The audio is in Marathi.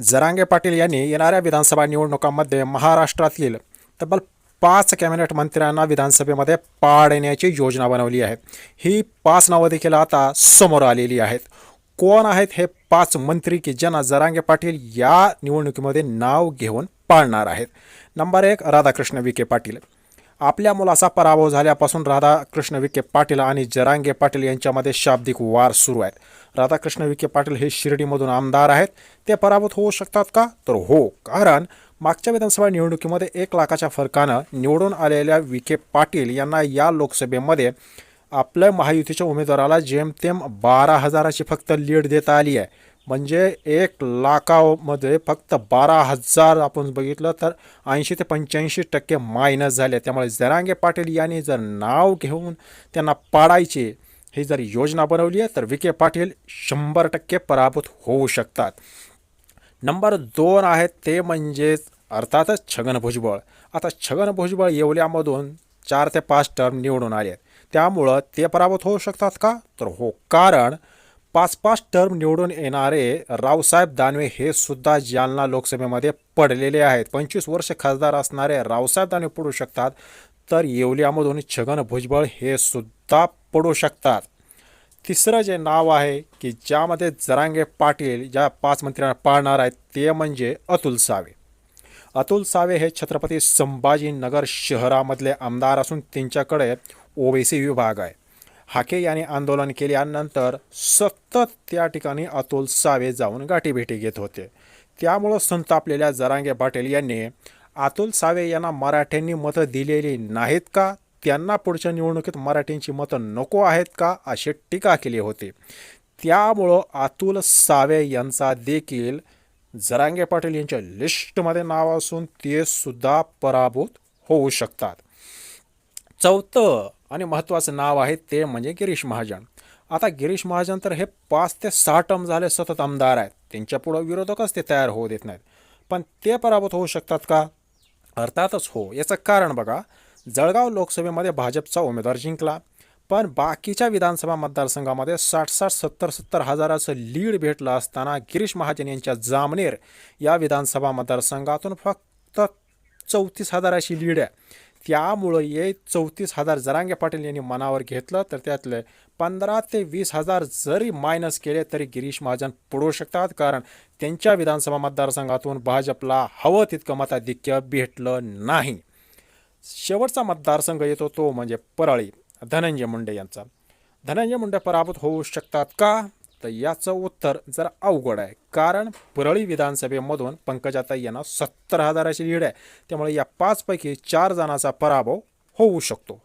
जरांगे पाटील यांनी येणाऱ्या विधानसभा निवडणुकांमध्ये महाराष्ट्रातील तब्बल पाच कॅबिनेट मंत्र्यांना विधानसभेमध्ये पाडण्याची योजना बनवली आहे. ही पाच नावं देखील आता समोर आलेली आहेत. कोण आहेत हे पाच मंत्री की ज्यांना जरांगे पाटील या निवडणुकीमध्ये नाव घेऊन पाळणार आहेत? नंबर एक राधाकृष्ण विखे पाटील. आपल्या मुलाचा पराभव झाल्यापासून राधाकृष्ण विखे पाटील आणि जरांगे पाटील यांच्यामध्ये शाब्दिक वार सुरू आहेत. राधाकृष्ण विखे पाटील हे शिर्डीमधून आमदार आहेत. ते पराभूत होऊ शकतात का? तर हो कारण मागच्या विधानसभा निवडणुकीमध्ये एक लाखाच्या फरकानं निवडून आलेल्या विखे पाटील यांना या लोकसभेमध्ये आपल्या महायुतीच्या उमेदवाराला जेमतेम बारा हजाराची फक्त लीड देता आली आहे. म्हणजे एक लाखामध्ये फक्त बारा हजार आपण बघितलं तर ऐंशी ते पंच्याऐंशी टक्के मायनस झाले. त्यामुळे जरांगे पाटील यांनी जर नाव घेऊन त्यांना पाडायचे ही जर योजना बनवली आहे तर विखे पाटील शंभर टक्के पराभूत होऊ शकतात. नंबर दोन आहेत ते म्हणजेच अर्थातच छगन भुजबळ. आता छगन भुजबळ येवल्यामधून चार ते पाच टर्म निवडून आले आहेत त्यामुळं ते पराभूत होऊ शकतात का? तर हो कारण पाच पाच टर्म निवडून येणारे रावसाहेब दानवे हे सुद्धा जालना लोकसभेमध्ये पडलेले आहेत. पंचवीस वर्ष खासदार असणारे रावसाहेब दानवे पडू शकतात तर येवल्यामधून छगन भुजबळ हे सुद्धा पडू शकतात. तिसरं जे नाव आहे की ज्यामध्ये जरांगे पाटील ज्या पाच मंत्र्यांना पाळणार आहेत ते म्हणजे अतुल सावे. अतुल सावे हे छत्रपती संभाजीनगर शहरामधले आमदार असून त्यांच्याकडे ओबीसी विभाग आहे. हाके यांनी आंदोलन केल्यानंतर सतत त्या ठिकाणी अतुल सावे जाऊन गाठीभेटी घेत होते. त्यामुळं संतापलेल्या जरांगे पाटील यांनी अतुल सावे यांना मराठ्यांनी मतं दिलेली नाहीत का? त्यांना पुढच्या निवडणुकीत मराठींची मतं नको आहेत का? अशी टीका केली होती. त्यामुळं अतुल सावे यांचा देखील जरांगे पाटील यांच्या लिस्टमध्ये नाव असून ते सुद्धा पराभूत होऊ शकतात. चौथं आणि महत्त्वाचं नाव आहे ते म्हणजे गिरीश महाजन. आता गिरीश महाजन तर हे पाच ते सहा टर्म झाले सतत आमदार आहेत. त्यांच्या पुढं विरोधकच ते तयार होऊ देत नाहीत. पण ते पराभूत होऊ शकतात का? अर्थातच हो. याचं कारण बघा जळगाव लोकसभेमध्ये भाजपचा उमेदवार जिंकला पण बाकीच्या विधानसभा मतदारसंघामध्ये साठ साठ सत्तर सत्तर हजाराचं लीड भेटलं असताना गिरीश महाजन यांच्या जामनेर या विधानसभा मतदारसंघातून फक्त चौतीस हजाराची लीड आहे. त्यामुळं हे चौतीस हजार जरांगे पाटील यांनी मनावर घेतलं तर त्यातले पंधरा ते वीस हजार जरी मायनस केले तरी गिरीश महाजन पुढू शकतात. कारण त्यांच्या विधानसभा मतदारसंघातून भाजपला हवं तितकं मताधिक्य भेटलं नाही. शेवटचा मतदारसंघ येतो तो म्हणजे परळी. धनंजय मुंडे यांचा. धनंजय मुंडे पराभूत होऊ शकतात का? तर याचं उत्तर जरा अवघड आहे. कारण परळी विधानसभेमधून पंकजाताई यांना सत्तर हजाराची लीड आहे. त्यामुळे या पाचपैकी चार जणांचा पराभव होऊ शकतो.